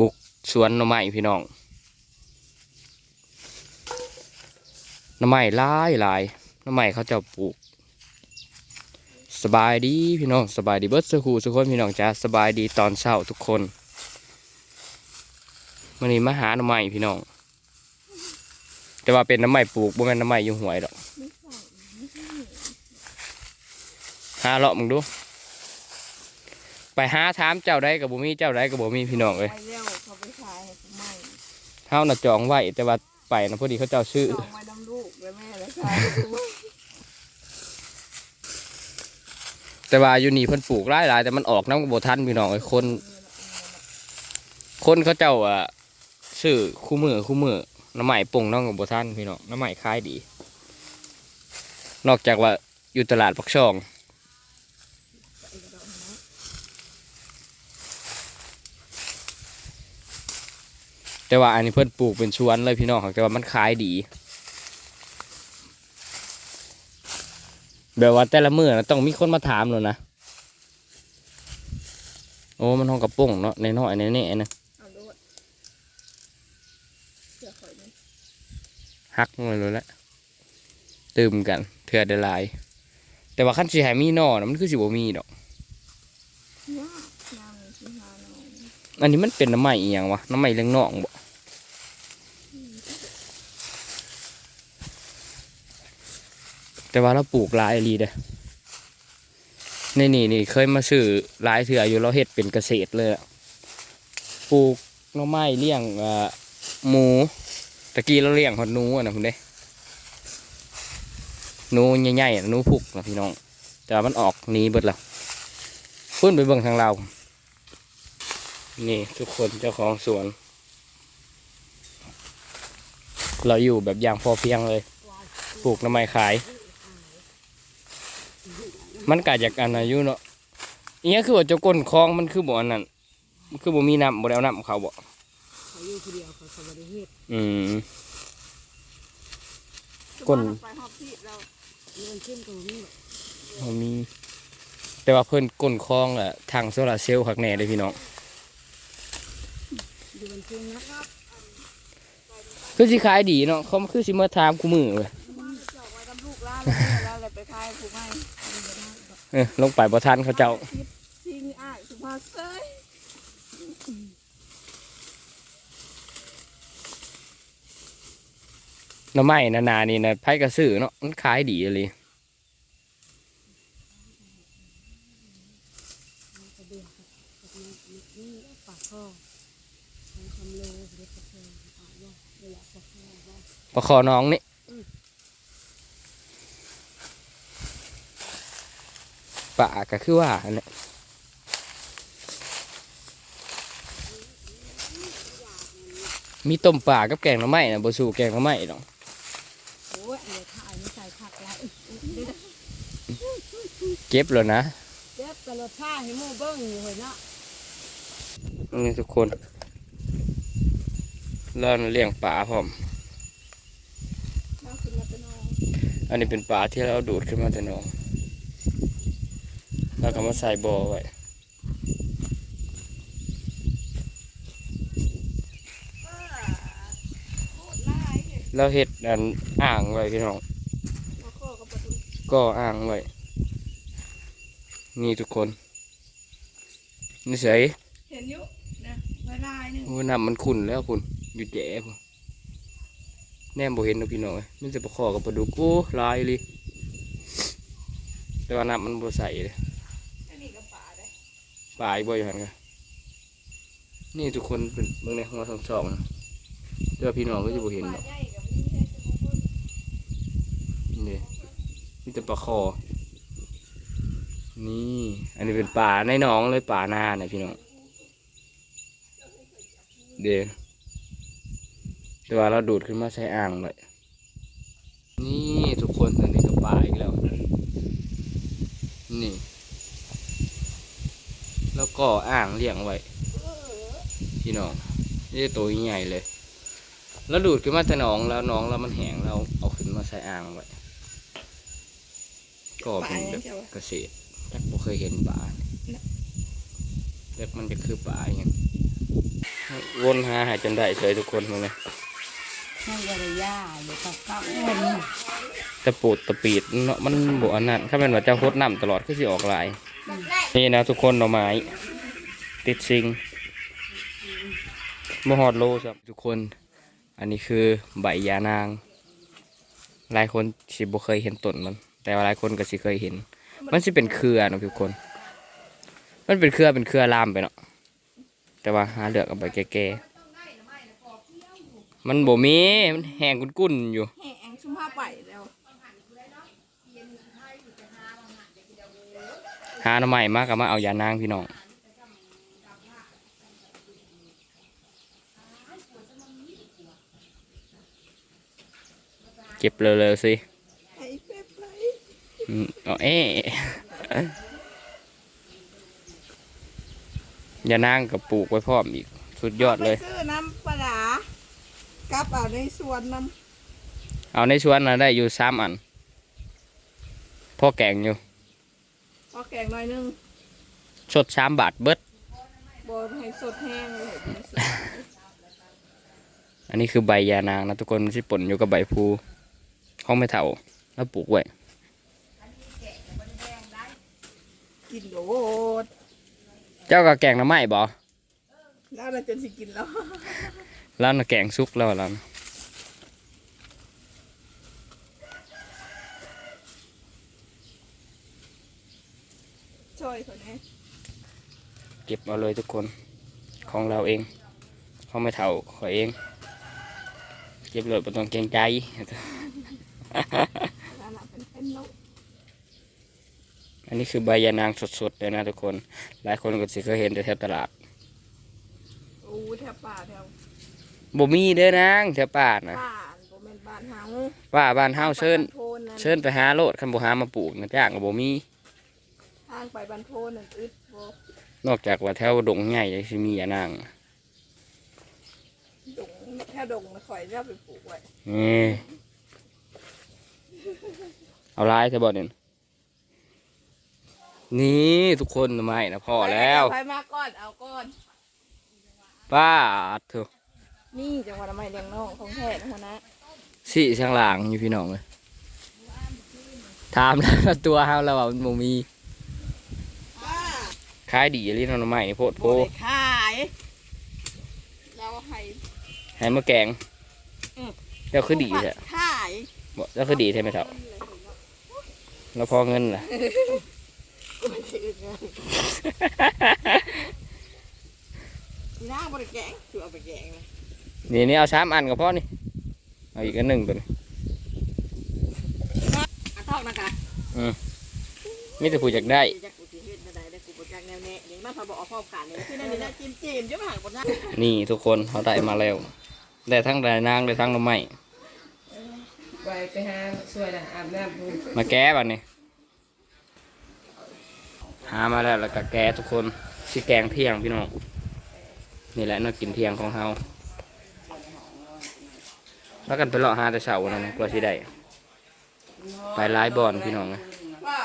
บุกสวนหน่อไม้พี่น้องหน่อไม้หลายหลายหน่อไม้เขาจะปลูก สบายดีพี่น้องสบายดีเบิดสุขูสุกคนพี่น้องจ้าสบายดีตอนเช้าทุกคนวันนี้มาหาหน่อไม้พี่น้องแต่ว่าเป็นหน้ำไม้ปลูกบ่แม่นหน้ำไม้อยู่หวยดอกหาเลาะมึงดู ไปหาถามเจ้าใดกับบ่มีเจ้าใดกับบ่มีพี่น้องเอ้ยาน่ะจองไว้แต่ว่าไปนะพอดีเขาเจ้าชื่อจองไว้น้ำลูกเลยแม่เลยขายให้ผมใหม่แต่ว่าอยู่นี่เพิ่นปลูกหลายหลายๆแต่มันออกน้ำบ่ทันพี่น้องไอ้คน คนเขาเจ้าอะซื้อคู่มือคู่มือน้ำใหม่ปงน้องกับบ่ทันพี่น้องน้ำใหม่ขายดี นอกจากว่าอยู่ตลาดปักช่อง แต่ว่าอันนี้เพิ่นปลูกเป็นชวนเลยพี่น้องแต่ว่ามันขายดีแบบว่าแต่ละมื้อนะต้องมีคนมาถามเลยนะโอ้มันห้องกระโป้งเนาะในน้อยๆในนี่นะเอาด้วยเดี๋ยวขอยนี่ฮักมาเลยแหละตื่มกันเถื่อได้หลาย แต่ว่าขั้นสีหายมีหนอนะมันคือสิบ่มีดอก ยากยางที่หาหน่ อันนี้มันเป็นน้ำใหม่อีหยังวะน้ำใหม่เลี้ยงน่องบ่แต่ว่าเราปลูกลายอีหลีเด้นี่นี่นี่เคยมาซื้อลายเถื่ออยู่เราเฮ็ดเป็นเกษตรเลยอะปลูกน้ำไม้เลี้ยงอ่อหมูตะกี้เราเลี้ยงหอดนูอะนะคุณเด้หนูใหญ่ๆอะหนูพุกนะพี่น้องแต่ว่ามันออกหนี้เบิดแล้วพุ่นไปเบิ่งทางเรา นี่ทุกคนเจ้าของสวน เราอยู่แบบอย่างพอเพียงเลย ปลูกน้ำไม้ขาย มันกาจากอันอายุเนาะอีนี้คือว่าเจ้าก้นคลองมันคือบ่อันนั้นมันคือบ่มีน้ำบ่ได้เอาน้ำเขาบ่เขาอยู่ทีเดียวเขาสวัสดีเฮ็ดอืมก้นไปหอบที่เราเงินขึ้นตรงนี้บ่มี แต่ว่าเพิ่นก้นคลองอะทางโซลาร์เซลล์คักแน่เลยพี่น้อง อยู่บนขึ้นนะครับคือสิขายดีเนาะเขาคือสิมาถามกูมือเลยมันจะจอกไว้น้ำลูกล้านแล้วแล้วเลยไปขายผมใหม่เออลงไปบ่ทันเขาเจ้าทิ้งอ้ายสุภาพเซยหน้ำไม้นานานี่นะไผกระสือเนาะมันขายดีเลยนี่ ปากท่อทำเลยเด็กกระเทยอ่าว่าเวลาปากท่อว่าประคอน้องนี่ป่าก็คือว่าอันเนี่ยมีต้มป่ากับแกงหน้ำไม้นะบ่สู้แกงหน้ำไม้ดอกโอ้ยเดี๋ยวถ่ายไม่ใส่ผักแล้วเก็บแล้วนะเจ็บกระโดดท่าให้หมูเบิ้งอยู่เหรอเนาะนี่ทุกคน เราเลี้ยงปลาพร้อมมาขึ้นมาเป็นน้องอันนี้เป็นปลาที่เราดูดขึ้นมาแต่หนองแล้วก็มาใส่บ่อไว้โคตรลายเลยเราเห็ดอันอ่างไว้พี่น้องมาข้อกับประตูก็อ่างไว้นี่ทุกคนนี่ใส่เห็นอยู่นะไว้ลายหนึงโอ้น้ำมันขุ่นแล้วคุณ อยู่แจ๋พุ่นแนมบ่เห็นเนาะพี่น้องเอ้ยมันจะประคอกับปลาดุกโอ้ลายเลยแต่ว่าน้ำมันบ่ใสเลยอันนี้ก็ป่าได้ปลายบ่อยู่หันกันนี่ทุกคนเป็นเมืองในห้องทั้งสองนะแต่ว่าพี่น้องก็จะบ่เห็นป่าเนาะใหญ่กับนี่แค่ชั่วโมงครึ่งนี่มีแต่ปลาคอ นี่ อันนี้เป็นป่าในหนองเลยป่านาเนี่ยพี่น้อง เดี๋ยว แต่ว่าเราดูดขึ้นมาใช้อ่างเลยนี่ทุกคนอันนี้ก็ป่าอีกแล้ว นี่ แล้วก็อ่างเลี้ยงไว้พี่น้องนี่ตัวใหญ่เลย แล้วดูดขึ้นมาแต่หนองแล้วหนองแล้วมันแห้งเราเอาขึ้นมาใส่อ่างไว้ก็เป็นแบบเกษตรจักบ่เคยเห็นป่าเนี่ยแบบมันจะคือป่าอย่างเงี้ยวนหาหายจนได้เฉยทุกคนมึงเลย ให้ยาระยาอยู่กับเก้าเงินแต่ปูดตะปีดเนาะมันบอันนั้นถ้าเป็นว่าเจ้าโคตรน้ำตลอดก็สิออกหลาย นี่นะทุกคนหน่อไม้ ติดซิงมหอดโลครับทุกคน อันนี้คือใบยานาง หลายคนสิบ่เคยเห็นต้นมัน แต่ว่าหลายคนก็สิเคยเห็น มันสิเป็นเครือเนาะทุกคน มันเป็นเครือเป็นเครือลามไปเนาะแต่ว่าหาเลือกเอาไปแก่ๆ มันบ่มีมันแห้งกุ้นๆอยู่แห้งชุ่มผ้าไปแล้วหาหน่อไม้มากกับมาเอายานางพี่น้องเก็บเร็วๆสิไอ้เป็ดไรอืมเอาเอ๊ะยานางกับปลูกไว้พร้อมอีก สุดยอดเลยไปซื้อน้ำปลา ร้ากับเอาในสวนน้เอาในชวนนะได้อยู่สามอันพ่อแกงอยู่ำพอแกงหน่อยนึงชดสามบาทเบิดบอให้สดแห้งเลยเห็นไหมอันนี้คือใบยานางนะทุกคนที่ป่นอยู่กับใบพลูห้องไม่เท่าแล้วปลูกไว้กินโดดเจ้าก็แกงหน้ำไม้บ่แล้วเราจนสิกินแล้ว แล้วน่ะแกงซุกแล้วแล้วนะช่วยคนนี้เก็บเอาเลยทุกคนของเราเองห้องไม่เท่าขอยเอง เก็บเลยไม่ต้องเกรงใจแล้วน่ะเป็นเป็นนกอันนี้คือใบยานางสดๆเลยนะทุกคน หลายคนก็สิเคยเห็นแต่แถวตลาด โอ้แถวป่าแถว บ่มีเด้อนางแถวป่านะบ้านโบแมนบ้านเฮาว่าบ้านเฮาเชิญโพนนั่นเชิญไปหาโลดคันบ่หามาปลูกนะจ้างก็บ่มี ทางไปบันโพนนั่นอึดโบนอกจากว่าแถวดงใหญ่สิมียานางดงแค่ดงนะข่อยจะเอาไปปลูกไว้นี่เอาลายเถอะบ่เนี่ยนี่ทุกคนไม่นะพอแล้ว ไปมาก่อนเอาก่อน ป้าดเถอะ นี่จังหวัดอะไรเลี้ยงน้องของแท้นะหัวหนะสี่ช่างหลางอยู่พี่น้องเลยถามแล้วตัวเฮาแล้วว่ามันบ่มีป้าขายดีลิ้นเอาหน่อไม้โพดโพโอ้ยขายเราให้ให้มาแกงอืมเจ้าคือดีแท้ขายบ่เจ้าคือดีแท้ไหมเถ่าแล้วพอเงินล่ะ กูไม่ถือเงินนี่น้าบริแกงคือเอาไปแกงเลย นี่นี่เอาสามอันก็พอนี่ เอาอีกอันหนึ่งตัวนี้อะทอกนะกะมีแต่ผู้อยากได้จักกูสิเฮ็ดบ่ได้ได้กูบ่จักแนวแน่เดี๋ยวมาพอบอกเอาพ่อขาดเลยคือนั่นนี่นะจีนจีนจะมาหางบ่ได้นี่ทุกคนเขาได้มาแล้ว ได้ทั้งได้นางได้ทั้งหน่อไม้ไปไปหาช่วยนะอาบน้ำบุญมาแก้บัดนี้ หามาแล้วแล้วก็แก้ทุกคนสิแกงเที่ยงพี่น้อง นี่แหละเนักกินเที่ยงของเฮา แล้วกันไปเลาะหาแต่เช้านั่นนะกว่าสิได้ไปหลายบอนพี่น้องนะว่า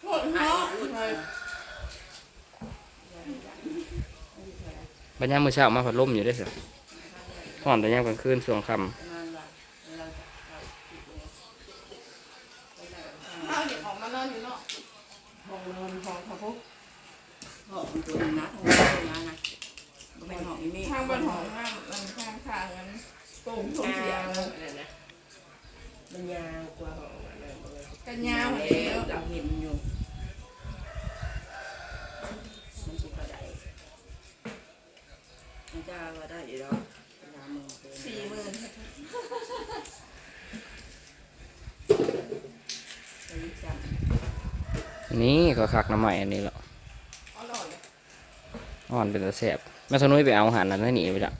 โทษเนาะบัดยามมื้อเช้ามาพัดลมอยู่ได้อสิหอมแต่ยามกลางคืนช่วงค่ำข้าวเดี๋ยวออกมานอนอยู่เนาะห้องนอนห้องเขาพวกห้องตัวนึงนะห้องตัวนึงนะบ่เป็นห้องอีเมฆทางบนห้องน้ำมันข้างข้างกัน โป่งโถงเสียงมันยาวกว่าห้องอันนั้นเลยกันยาวแล้วเราเห็นอยู่มันสุกระไดมันจะว่าได้อยู่แล้วยามมือเป็นสี่หมื่นไปจนี่ก็คักน้ำใหม่อันนี้แหละอร่อยอ่อนเป็นตะแสบแม่สนุยไปเอาอาหารนั้นให้หนีไปละ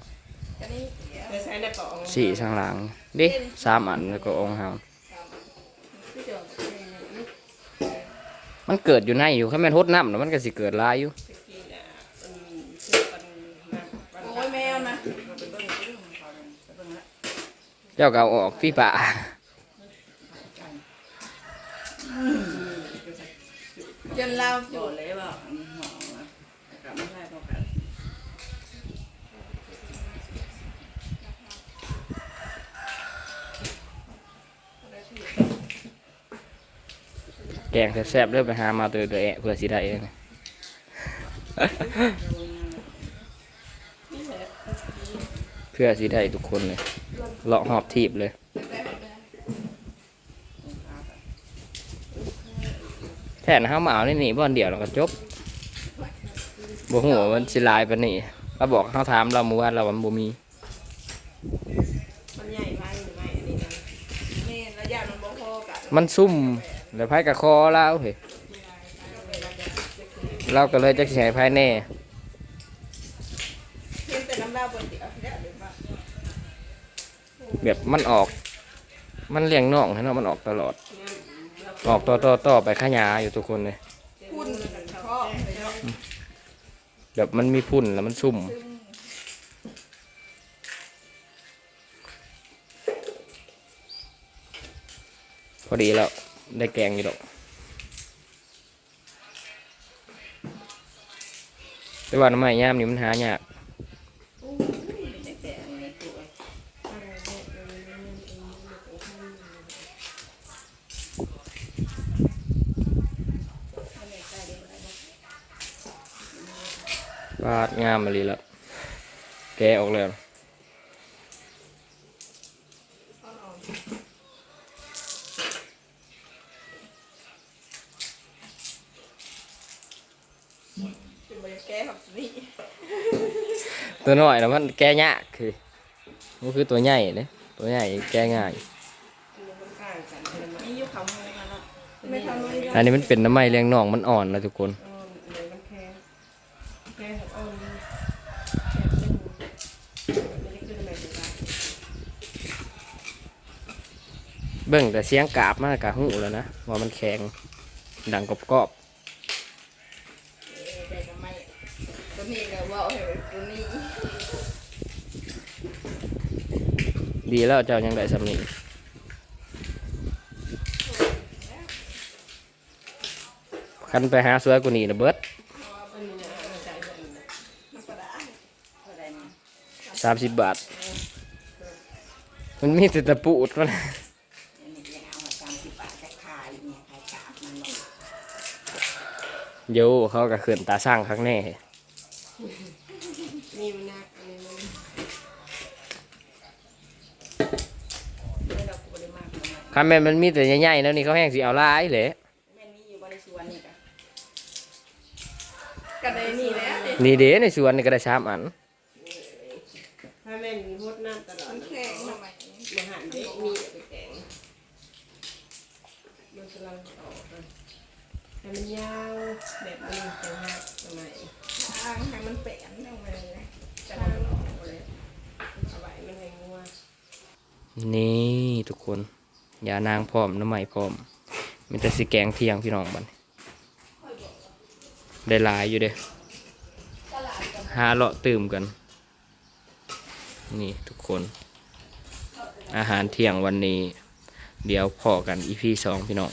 สี่ช่างหลังเดิสามอันแล้วก็องค์เฮาพี่เจ้ามันเกิดอยู่ในอยู่ข้าแม่นทดน้ำแล้วมันก็สิเกิดหลายอยู่ำอืมเชื่อกันนะโอ้ยแมวนะเราไปเบิ่งเรื่องเขาเลยไปเบิ่งละเจ้าก็เอาออกพี่ป่าจนเราบอกเลยว่าอันนี้ห้องอะกลับไม่ได้พอกัน เแกงแซ่บๆเริ่มไปหามาตัวตัวแอะเพื่อสิได้เองนี่แหละเพื่อสิได้ทุกคนเลยเลาะหอบทีบเลยแทนห้ามาเอานี่นี่บ่อนเดียวเราก็จบบ่หัวามันสิหลายปานนี้เราบอกเขาถามเราเมื่อวานเราว่ามันบ่มีมันใหญ่ไปหรือไม่อันนี้นะแม่ระยะมันบ่พอกันมันซุ่ม แล้วไผกับคอแล้วเฮ้ยเราก็เลยจะให้ไผแน่เพียงแต่น้ำดาวบนเดียวแล้วเดี๋ยวว่าแบบมันออก มันเลี้ยงน่องให้เนาะมันออกตลอด ออกต่อต่อต่อไปขยายอยู่ทุกคนเลยพุ่นข้อเลยเนาะแบบมันมีพุ่นแล้วมันซุ่มพอดีแล้ว ได้แกงอยู่ดอก แต่ว่าน้ำไม้ย่ามนี่มันหายากอู้ยแต่แต่อันนี้ตัวอะไรเนี่ยเดี๋ยวนี้มันเองมันเป็นข้างในอันนี้ใส่ได้ไหมวาดงามมาลีแล้วแกออกแล้ว เป็นบริแก้ผักนี่ ตัวน้อยแล้วมันแกะยากคือมันคือตัวใหญ่เลยตัวใหญ่แกะง่ายอันนี้มันกง่ายอันนี้มันเป็นน้ำไม้เลี้ยงน่องมันอ่อนนะทุกคนเดี๋ยวมันแค่แค่ของอ้อมนี่แค่เป็นไม่ได้ขึ้นแบบนี้ละเบิ่งแต่เสียงกราบมากกะหูแล้วนะว่ามันแข็งดังกรอบแต่ทำไมตัวนี้ก็ว่าเห็นตัวนี้ ๆ ดีแล้วเจ้ายังได้สำนีคันไปหาสวยกว่านี้นะเบิดอันนี้นะเอาใจแบบนี้นะมันก็ได้เท่าไหร่นะสามสิบบาท มันมีแต่ตะปูดมันอันนี้ยังเอะขายเนี่ยขายกาบมันลงโยเขาก็เขื่อนตาสร้างครั้งแน่นี่มันนักอันนี้มัน ไม่เราปริมาณประมาณ คันแม่นมันมีแต่ใหญ่ๆแล้วนี่เขาแห้งสิเอาหลายเลยแม่นี่อยู่บริสวนนี่กันกันเลยนี่แหละนี่เด้ในสวนนี่ก็ได้สามอันถ้าแม่นมีพดน้ำตลอดมันนะแข็งทำไมมาหันเด็กมีไปแกงมันกำลังออกนะให้มันยาวแบบนี้จะหักทำไมทางให้มันเปลี่ยนทำไมเลยจะมันออกเลยเอาไว้มันให้งัวนี่ทุกคน ยานางพร้อมน้ำใหม่พร้อมมีแต่สีแกงเที่ยงพี่น้องบันได้ลายอยู่เด้หาเลาะตื่มกัน นี่ทุกคน อาหารเที่ยงวันนี้ เดี๋ยวพอกันอีพีสองพี่น้อง